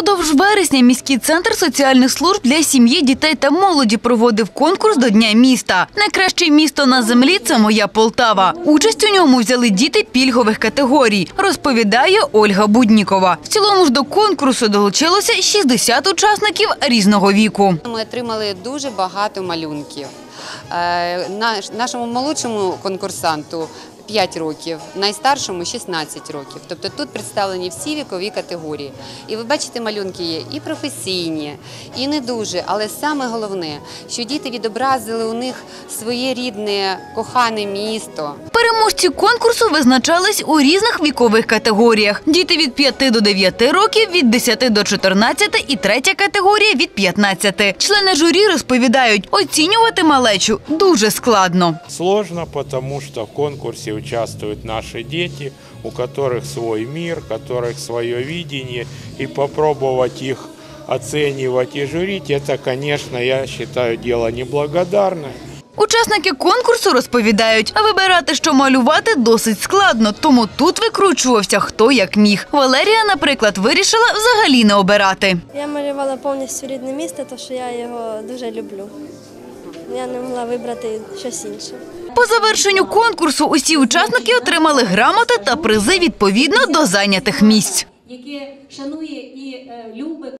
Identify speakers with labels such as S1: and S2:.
S1: Упродовж вересня міський центр соціальних служб для сім'ї, дітей та молоді проводив конкурс до Дня міста. Найкраще місто на землі це моя Полтава. Участь у ньому взяли діти пільгових категорій, розповідає Ольга Буднікова. В цілому ж до конкурсу долучилося 60 учасників різного віку.
S2: Ми отримали дуже багато малюнків. Е, наш- Нашому молодшому конкурсанту 5 років, найстаршому 16 років. Тобто тут представлені всі вікові категорії. І ви бачите, малюнки є і професійні, і не дуже. Але саме головне, що діти відобразили у них своє рідне, кохане місто.
S1: Переможці конкурсу визначались у різних вікових категоріях. Діти від 5 до 9 років, від 10 до 14 і третя категорія від 15. Члени журі розповідають, оцінювати малечу дуже складно.
S3: Сложно, потому что в конкурсе участвуют наши дети, у которых свой мир, у которых свое видение, и попробовать их оценивать и журить, это, конечно, я считаю, дело неблагодарное.
S1: Учасники конкурсу розповідають, а вибирати, що малювати, досить складно, тому тут викручувався хто як міг. Валерія, наприклад, вирішила взагалі не обирати.
S4: Я малювала повністю рідне місто, тому що я його дуже люблю. Я не могла вибрати щось інше.
S1: По завершенню конкурсу усі учасники отримали грамоти та призи відповідно до зайнятих місць.
S5: яке шанує і е, любить